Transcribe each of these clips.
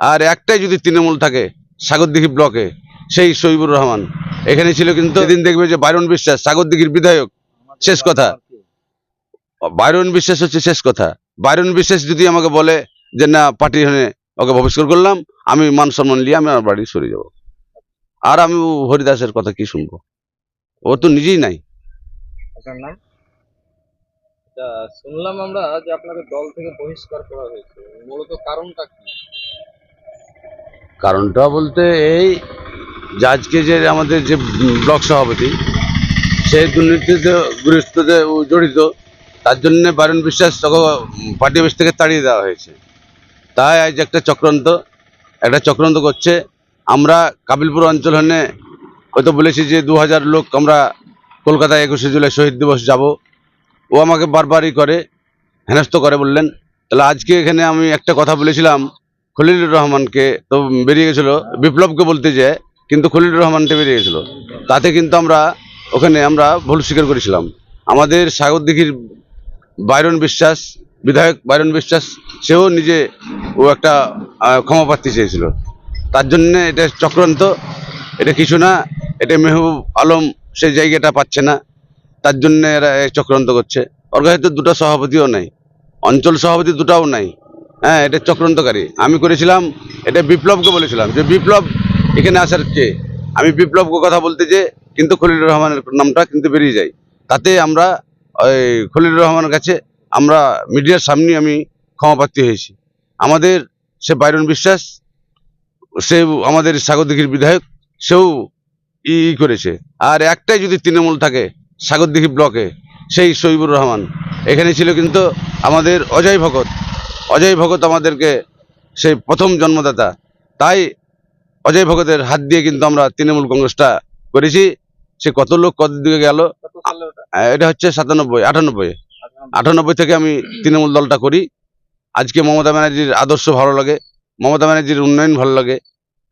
আর একটাই যদি তৃণমূল থাকে সাগরদিঘি ব্লকে সেই শহীবুর রহমান। এখানে ছিল কিন্তু এদিন দেখবে যে বাইরন বিশ্বাস সাগরদিঘির বিধায়ক শেষ কথা। বাইরন বিশ্বাস হচ্ছে শেষ কথা। বাইরন বিশ্বাস যদি আমাকে বলে যে না পার্টি হনে ওকে বহিষ্কার করলাম আমি মান সম্মান নিয়ে আমি আমার বাড়ি সরে যাব। আর আমি হরিদাসের কথা কি শুনব? ও তো নিজেই নাই। আচ্ছা, শুনলাম আমরা যে আপনাকে দল থেকে বহিষ্কার করা হয়েছে। মূলত কারণটা কি? কারণটা বলতে এই যে আজকে যে আমাদের যে ব্লক সভাপতি সেই দুর্নীতিতে ও জড়িত, তার জন্য বারণ বিশ্বাস তখন পার্টি অফিস থেকে তাড়িয়ে দেওয়া হয়েছে। তাই আজ একটা চক্রান্ত একটা চক্রান্ত করছে। আমরা কাবিলপুর অঞ্চল হনে হয়তো বলেছি যে দু হাজার লোক আমরা কলকাতায় একুশে জুলাই শহীদ দিবস যাব। ও আমাকে বারবারই করে, হেনস্থ করে বললেন। তাহলে আজকে এখানে আমি একটা কথা বলেছিলাম খলিলুর রহমানকে তো বেরিয়ে গেছিল, বিপ্লবকে বলতে যে, কিন্তু খলিলুর রহমানটা বেরিয়ে গেছিল। তাতে কিন্তু আমরা ওখানে আমরা ভুল স্বীকার করেছিলাম। আমাদের সাগরদিঘির বাইরন বিশ্বাস, বিধায়ক বাইরন বিশ্বাস, সেও নিজে ও একটা ক্ষমা প্রার্থী চেয়েছিল। তার জন্যে এটা চক্রান্ত, এটা কিছু না, এটা মেহবুব আলম সেই জায়গাটা পাচ্ছে না। তার জন্য এরা চক্রান্ত করছে। ওর তো দুটো সভাপতিও নাই, অঞ্চল সভাপতি দুটাও নাই। হ্যাঁ এটা চক্রান্তকারী। আমি করেছিলাম, এটা বিপ্লবকে বলেছিলাম যে, বিপ্লব, এখানে আসার কে? আমি বিপ্লবকে কথা বলতে যে, কিন্তু খলিলুর রহমানের নামটা কিন্তু বেরিয়ে যায়। তাতে আমরা, ওই খলিলুর রহমানের কাছে, আমরা মিডিয়ার সামনে আমি ক্ষমাপ্রার্থী হয়েছি। আমাদের, সে বাইরন বিশ্বাস, সে আমাদের সাগরদিঘির বিধায়ক, সেও ই করেছে। আর একটাই যদি তৃণমূল থাকে সাগরদিঘি ব্লকে, সেই শহীবুর রহমান। এখানে ছিল কিন্তু আমাদের অজয় ভগত। অজয় ভগত আমাদেরকে সেই প্রথম জন্মদাতা। তাই অজয় ভগতের হাত দিয়ে কিন্তু আমরা তৃণমূল কংগ্রেসটা করেছি। সে কত লোক কত দিকে গেল? এটা হচ্ছে সাতানব্বই, আটানব্বই। আটানব্বই থেকে আমি তৃণমূল দলটা করি। আজকে মমতা ব্যানার্জির আদর্শ ভালো লাগে, মমতা ব্যানার্জির উন্নয়ন ভালো লাগে।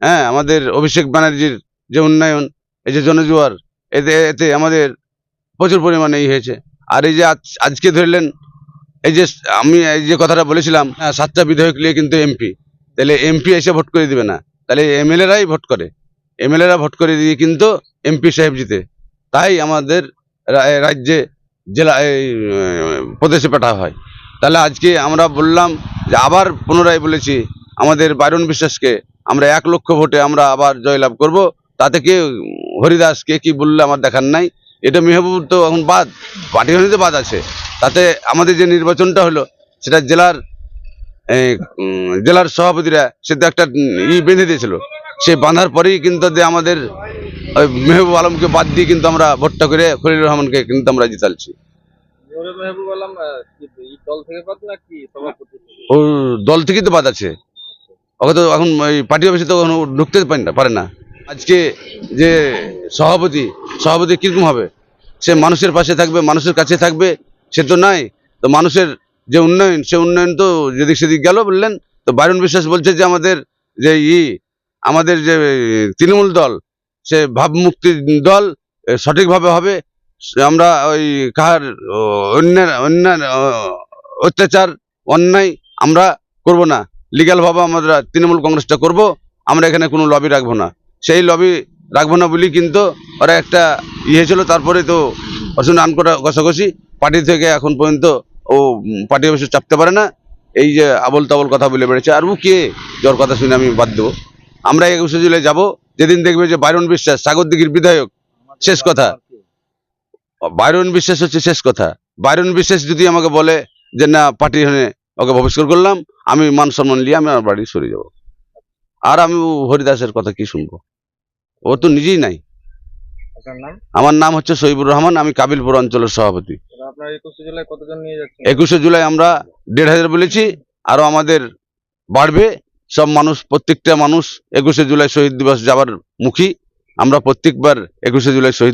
হ্যাঁ আমাদের অভিষেক ব্যানার্জির যে উন্নয়ন, এই যে জনজুয়ার, এতে এতে আমাদের প্রচুর পরিমাণে ই হয়েছে। আর এই যে আজ- আজকে ধরলেন এই যে আমি এই যে কথাটা বলেছিলাম হ্যাঁ, সাতটা বিধায়ক নিয়ে কিন্তু এমপি তাহলে এমপি এসে ভোট করে দিবে না। তাহলে এমএলএরাই ভোট করে। এমএলএরা ভোট করে দিয়ে কিন্তু এমপি সাহেব জিতে। তাই আমাদের রাজ্যে জেলা প্রদেশে পাঠা হয়। তাহলে আজকে আমরা বললাম যে আবার পুনরায় বলেছি আমাদের বাইরন বিশ্বাসকে আমরা এক লক্ষ ভোটে আমরা আবার জয়লাভ করব। তাতে কে হরিদাস কে কি বললে আমার দেখার নাই। এটা মেহবুব তো এখন বাদ পার্টি হনিতে বাদ আছে। তাতে আমাদের যে নির্বাচনটা হলো সেটা জেলার জেলার সভাপতিরা সে তো একটা ই বেঁধে দিয়েছিল। সে বাঁধার পরেই কিন্তু যে আমাদের ওই মেহবুব আলমকে বাদ দিয়ে কিন্তু আমরা ভোটটা করে খলিলুর রহমানকে কিন্তু আমরা জিতালছি? ও দল থেকেই তো বাদ আছে। ওকে তো এখন ওই পার্টি অফিসে তো ঢুকতে পারে না পারে না। আজকে যে সভাপতি সভাপতি কীরকম হবে? সে মানুষের পাশে থাকবে, মানুষের কাছে থাকবে, সে তো নাই। তো মানুষের যে উন্নয়ন, সে উন্নয়ন তো যেদিক সেদিক গেল বললেন। তো বাইরন বিশ্বাস বলছে যে আমাদের যে ই, আমাদের যে তৃণমূল দল, সে ভাবমুক্তি দল সঠিকভাবে হবে। আমরা ওই কাহার অন্যের, অন্যার অত্যাচার, অন্যায় আমরা করব না। লিগ্যাল ভাবে আমরা তৃণমূল কংগ্রেসটা করব, আমরা এখানে কোনো লবি রাখব না। সেই লবি রাখব না বলি কিন্তু ওরা একটা ইয়ে ছিল, তারপরে তো অসুন আন করা কষাকষি। পার্টি থেকে এখন পর্যন্ত ও পার্টি অফিসে চাপতে পারে না। এই যে আবল তাবল কথা বলে বেড়েছে। আর ও কে? জ্বর কথা শুনে আমি বাদ দেবো আমরা একুশে জুলাই যাব। যেদিন দেখবে যে বাইরন বিশ্বাস সাগরদিঘির বিধায়ক, শেষ কথা। বাইরন বিশ্বাস হচ্ছে শেষ কথা। বাইরন বিশ্বাস যদি আমাকে বলে যে, না, পার্টি হনে ওকে বহিষ্কার করলাম, আমি মান সম্মান নিয়ে আমি আমার বাড়ি সরে যাব। আর আমি হরিদাসের কথা কি শুনব? ও তো নিজেই নাই। আমার নাম হচ্ছে শহীবুর রহমান আমি কাবিলপুর অঞ্চলের সভাপতি। একুশে জুলাই কতজন নিয়ে যাচ্ছেন? একুশে জুলাই আমরা দেড় হাজার বলেছি আরও আমাদের বাড়বে। সব মানুষ প্রত্যেকটা মানুষ একুশে জুলাই শহীদ দিবস যাবার মুখী। আমরা প্রত্যেকবার একুশে জুলাই শহীদ